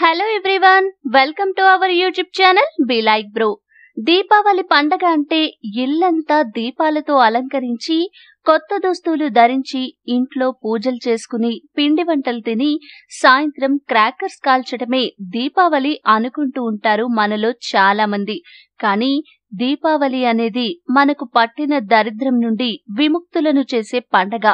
Hello everyone welcome to our YouTube channel be like bro Deepavali పండగ అంటే ఇల్లంతా దీపాలతో అలంకరించి కొత్త దుస్తులు ధరించి ఇంట్లో పూజలు చేసుకుని పిండి వంటలు తిని సాయంత్రం క్రాకర్స్ కాల్చడమే దీపావళి అనుకుంటూ ఉంటారు మనలో చాలా మంది కానీ దీపావళి అనేది మనకు పట్టిన దరిద్రం నుండి విముక్తులను చేసే పండగ.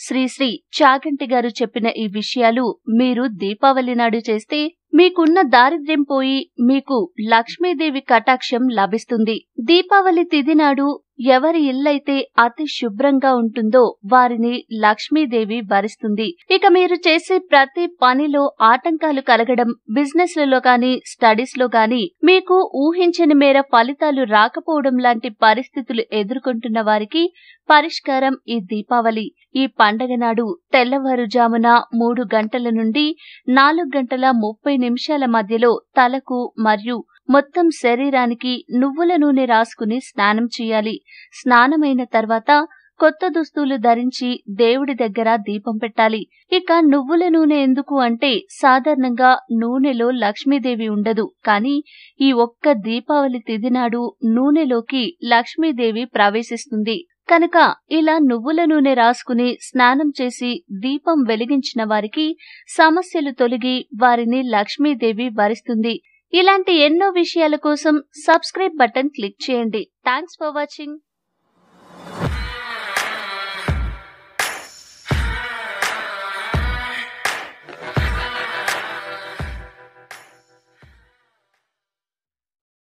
శ్రీశ్రీ చాగంటి గారు చెప్పిన ఈ విషయాలు మీరు దీపావళి నాడు చేస్తే మీకున్న దారిద్ర్యం పోయి మీకు లక్ష్మీదేవి కటాక్షం లభిస్తుంది. దీపావళి తిదినాడు ఎవరి ఇల్లైతే అతి శుభ్రంగా ఉంటుందో వారిని లక్ష్మీదేవి భరిస్తుంది. ఇక మీరు చేసే ప్రతి పనిలో ఆటంకాలు కలగడం బిజినెస్లలో గాని స్టడీస్లో గాని మీకు ఊహించని మేర ఫలితాలు రాకపోవడం లాంటి పరిస్థితులు ఎదుర్కొంటున్న వారికి పరిష్కారం ఈ దీపావళి. ఈ పండగ నాడు తెల్లవారుజామున మూడు గంటల నుండి నాలుగు గంటల ముప్పై నిమిషాల మధ్యలో తలకు మరియు మొత్తం శరీరానికి నువ్వుల నూనె రాసుకుని స్నానం చేయాలి. స్నానమైన తర్వాత కొత్త దుస్తులు ధరించి దేవుడి దగ్గర దీపం పెట్టాలి. ఇక నువ్వుల నూనె ఎందుకు అంటే సాధారణంగా నూనెలో లక్ష్మీదేవి ఉండదు. కానీ ఈ ఒక్క దీపావళి తిథి నాడు నూనెలోకి లక్ష్మీదేవి ప్రవేశిస్తుంది. కనుక ఇలా నువ్వుల నూనె రాసుకుని స్నానం చేసి దీపం వెలిగించిన వారికి సమస్యలు తొలగి వారిని లక్ష్మీదేవి వరిస్తుంది. ఇలాంటి ఎన్నో విషయాల కోసం సబ్స్క్రైబ్ బటన్ క్లిక్ చేయండి. Thanks for watching